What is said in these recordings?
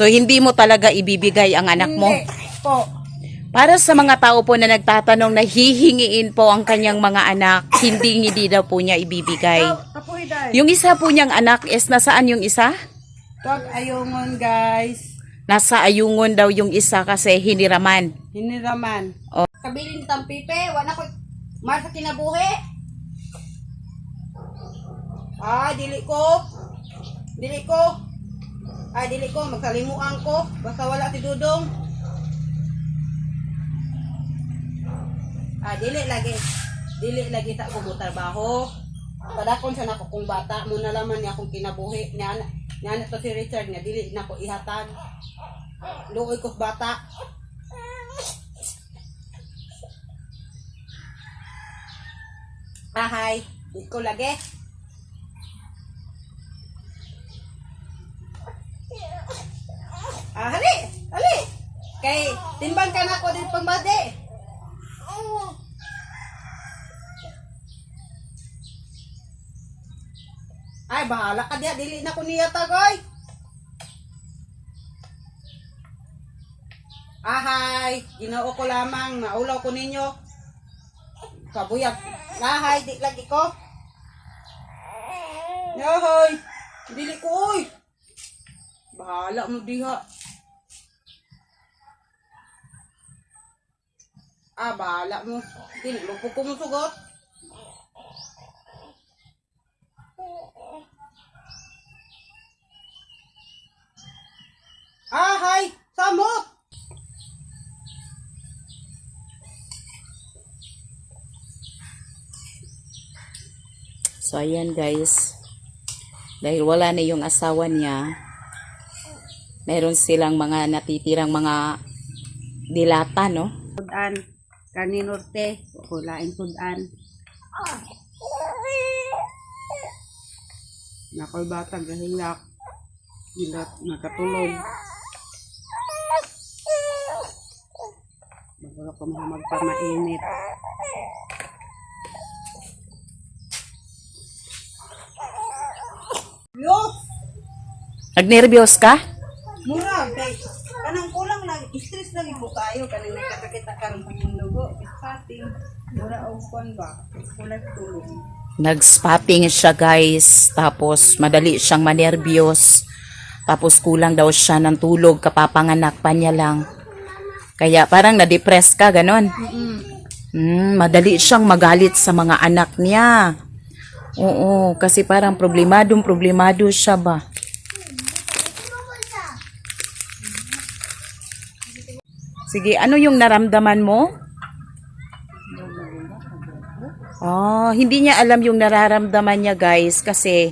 So, hindi mo talaga ibibigay ang anak mo? Hindi po. Para sa mga tao po na nagtatanong na hihingiin po ang kanyang mga anak, hindi hindi daw po niya ibibigay. Kapoy dahil. Yung isa po niyang anak is nasaan yung isa? Tag ayungon guys. Nasa ayungon daw yung isa kasi hiniraman. Hiniraman. Oh. Kabilin tang pipe, wala ko masa kinabuhi. Ah, dili ko. Dili ko. Ay, dili ko. Magsalimuan ko. Basta wala si Dudong. Ah, dili lagi. Dili lagi ta ko trabaho. Kadakon sa nako kung bata mo na laman niya akong kinabuhi. Niya, niya to si Richard nga dili na ko ihatan. Luoy ko bata. Ahay, di ko lagi. Kay timbang ka na ako din pambade. Ay, bahala ka diya. Dili na ko niya tagoy. Ahay, ginoo ko lamang. Maulaw ko ninyo. Kabuyag. Lahay, di lagi ko. Yahay, dili ko oy. Bahala mo diha. Ah, bahala mo. Dili mo po kumusugot. Ahay, samot. So, ayan guys. Dahil wala na yung asawa niya, meron silang mga natitirang mga dilata, no? Pudan, kaninorte, kulain pudan. Nakoy batang gahilak. Hilat, nakatulog. Bago ko mga magpamainit. Yo! Nagnervyos ka? Mura, kay kanang kulang stress lang ibo kayo kanang nagkakita karon sa dugo, spotting. Mura og kon ba? Kulang tulog. Nag-spotting siya guys, tapos madali siyang manervyos. Tapos kulang daw siya ng tulog, kapapanganak pa niya lang. Kaya parang na-depress ka, ganon. Hmm, madali siyang magalit sa mga anak niya. Oo, kasi parang problemadong problemado siya ba. Sige, ano yung naramdaman mo? Oh, hindi niya alam yung nararamdaman niya guys kasi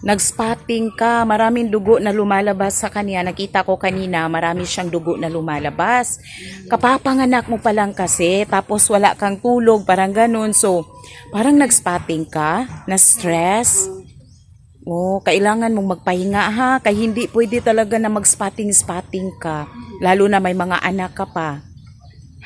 nag-spotting ka, maraming dugo na lumalabas sa kanya. Nakita ko kanina, marami siyang dugo na lumalabas. Kapapanganak mo pa lang kasi, tapos wala kang tulog, parang ganun. So, parang nag-spotting ka, na stress. Oh, kailangan mong magpahinga ha, kaya hindi pwede talaga na mag-spotting-spotting ka, lalo na may mga anak ka pa.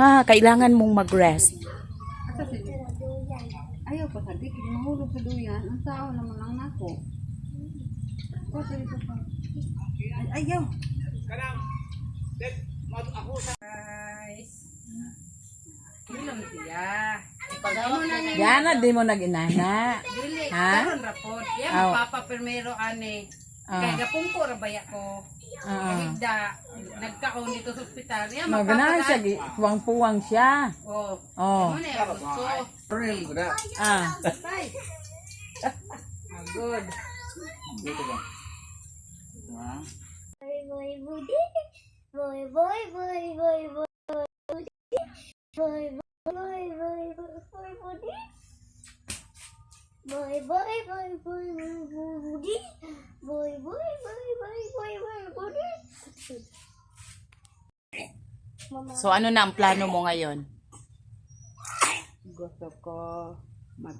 Ha, kailangan mong mag-rest. Ayaw pa sa dik, mahulog sa duyan, ang tao naman ang nako. Kasi ito pa. Ay, ayaw. Guys. Ilong siya. Ipagawa na niya. Yan na, di mo nag-inana. Dili, Ha? karon rapod. Yan, Aw. papa primero ane. Ah. Kaya gapungko ra baya ko. Ah. Kahigda, nagkaon dito sa ospital. Yan, No, ganahan siya, gi- puwang-puwang siya. Oh. Oh. Ano na yung gusto? Ah. Tay. Ah, Good. Boy, boy, booty. Boy, boy, boy, boy, boy, booty. Boy, boy, boy, boy, boy, booty. Boy, boy, boy, boy, boy, boy, booty. Boy, boy, boy, boy, boy, boy, booty. Mama, So, ano na ang plano mo ngayon? Gusto ko mag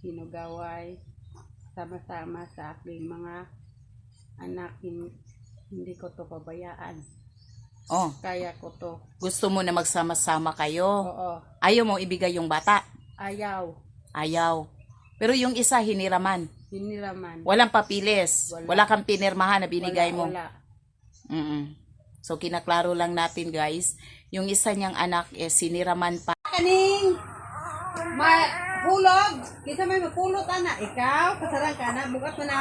hinugaway sama-sama sa aking mga anak. Hin- Hindi ko to pabayaan. Oh, Kaya ko to. gusto mo na magsama-sama kayo. Oo. Ayaw mo ibigay yung bata. Ayaw. Ayaw. Pero yung isa, hiniraman. Hiniraman. Walang papilis. Wala. Wala kang pinirmahan na binigay Wala, mo. Wala. Mm-mm. So kinaklaro lang natin guys, yung isa niyang anak eh siniraman pa. Kaning ma hulog, kita may mapulot ana, ikaw kasarang ka na bugat mo na.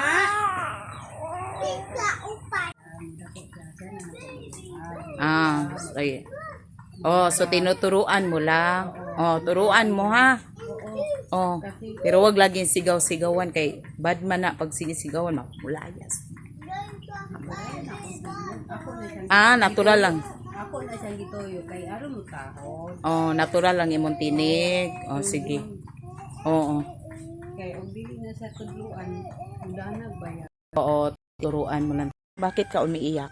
Ah, sige. Oh, so tinuturuan mo lang. Oh, turuan mo ha. Oh, pero wag laging sigaw-sigawan kay bad man na pag sinisigawan mapulayas. Ah, natural lang. Ako na siyang gitoyo kay aron mo tahod. Oh, natural lang imong tinig. Oh, sige. Oo. Kay og dili na sa tudluan, udanag ba ya? Oo, turuan mo lang. Bakit ka umiiyak?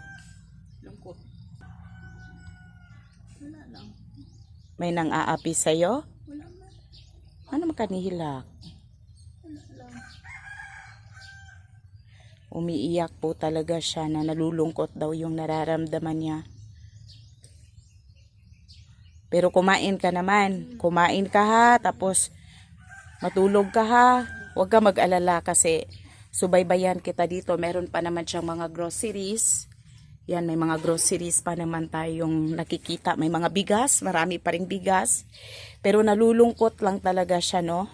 Lungkot. May nang aapi sa'yo? Ano makanihilak? Umiiyak po talaga siya na nalulungkot daw yung nararamdaman niya. Pero kumain ka naman. Kumain ka ha, tapos matulog ka ha. Huwag ka mag-alala kasi subaybayan kita dito. Meron pa naman siyang mga groceries. Yan, may mga groceries pa naman tayong nakikita. May mga bigas, marami pa ring bigas. Pero nalulungkot lang talaga siya, no?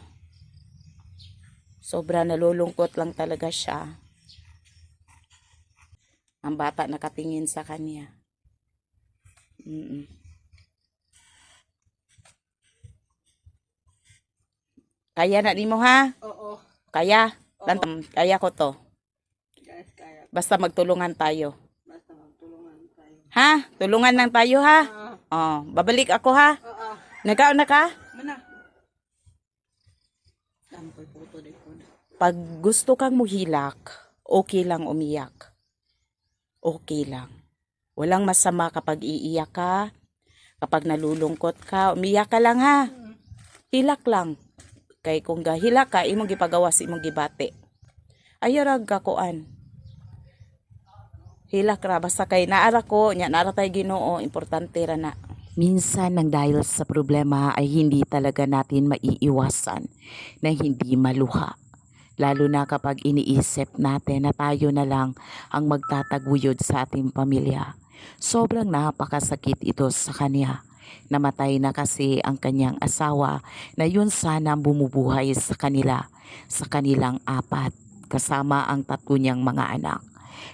Sobra nalulungkot lang talaga siya. Ang bata nakatingin sa kanya. Mm-mm. Kaya na di mo ha? Oo. Kaya? Tantam, kaya ko to. Guys, kaya Basta magtulungan tayo. basta magtulungan tayo. Ha? Tulungan lang tayo ha? Ah, Oh, babalik ako ha? oo. Nagkaon na ka? Mana? Pag gusto kang muhilak, okay lang umiyak. Okay lang. Walang masama kapag iiyak ka, kapag nalulungkot ka, umiyak ka lang ha. Hilak lang. Kay kung gahilak ka, imong gipagawas, imong gibate. Ayaw rag kakuan. Hilak ra, basta kay naara ko, nya naara tay ginoo, importante ra na. Minsan nang dahil sa problema ay hindi talaga natin maiiwasan na hindi maluha. Lalo na kapag iniisip natin na tayo na lang ang magtataguyod sa ating pamilya. Sobrang napakasakit ito sa kanya. Namatay na kasi ang kanyang asawa na yun sana bumubuhay sa kanila, sa kanilang apat, kasama ang tatlo niyang mga anak.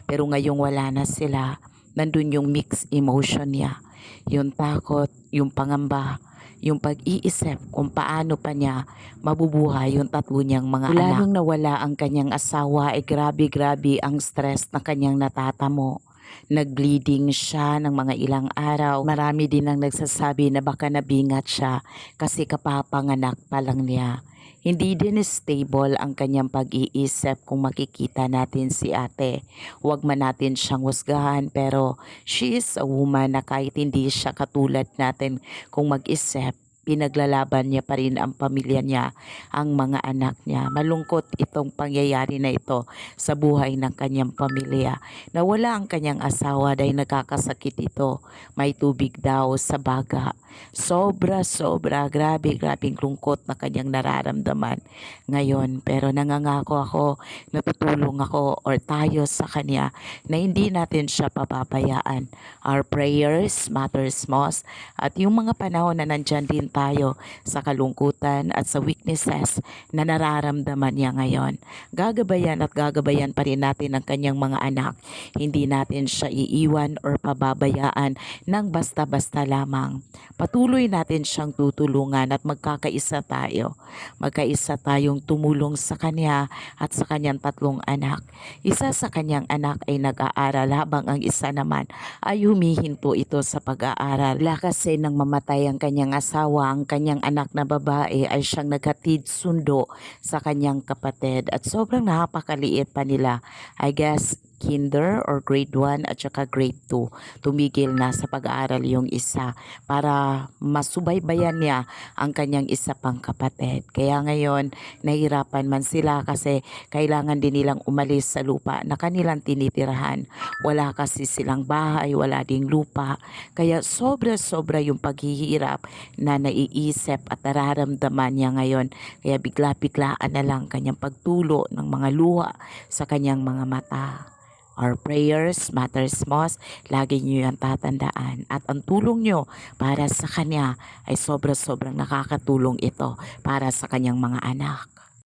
Pero ngayong wala na sila, nandun yung mixed emotion niya. Yung takot, yung pangamba, yung pag-iisip kung paano pa niya mabubuhay yung tatlo niyang mga Mula anak. nung nawala ang kanyang asawa, ay grabe-grabe ang stress na kanyang natatamo. Nag-bleeding siya ng mga ilang araw. Marami din ang nagsasabi na baka nabingat siya kasi kapapanganak pa lang niya. Hindi din stable ang kanyang pag-iisip kung makikita natin si ate. Huwag man natin siyang husgahan pero she is a woman na kahit hindi siya katulad natin kung mag-isip, pinaglalaban niya pa rin ang pamilya niya, ang mga anak niya. Malungkot itong pangyayari na ito sa buhay ng kanyang pamilya. Nawala ang kanyang asawa dahil nagkakasakit ito. May tubig daw sa baga. Sobra, sobra, grabe, grabing lungkot na kanyang nararamdaman ngayon. Pero nangangako ako, natutulong ako or tayo sa kanya na hindi natin siya papabayaan. Our prayers matters most at yung mga panahon na nandyan din tayo sa kalungkutan at sa weaknesses na nararamdaman niya ngayon. Gagabayan at gagabayan pa rin natin ang kanyang mga anak. Hindi natin siya iiwan or pababayaan ng basta-basta lamang. Patuloy natin siyang tutulungan at magkakaisa tayo. Magkaisa tayong tumulong sa kanya at sa kanyang tatlong anak. Isa sa kanyang anak ay nag-aaral habang ang isa naman ay humihinto ito sa pag-aaral. La kasi nang mamatay ang kanyang asawa, ang kanyang anak na babae ay siyang naghatid sundo sa kanyang kapatid at sobrang napakaliit pa nila. I guess kinder or grade 1 at saka grade 2. Tumigil na sa pag-aaral yung isa para masubaybayan niya ang kanyang isa pang kapatid. Kaya ngayon, nahirapan man sila kasi kailangan din nilang umalis sa lupa na kanilang tinitirahan. Wala kasi silang bahay, wala ding lupa. Kaya sobra-sobra yung paghihirap na naiisip at nararamdaman niya ngayon. Kaya bigla-biglaan na lang kanyang pagtulo ng mga luha sa kanyang mga mata. Our prayers matters most. Lagi niyo yan tatandaan. At ang tulong niyo para sa kanya ay sobra-sobrang nakakatulong ito para sa kanyang mga anak.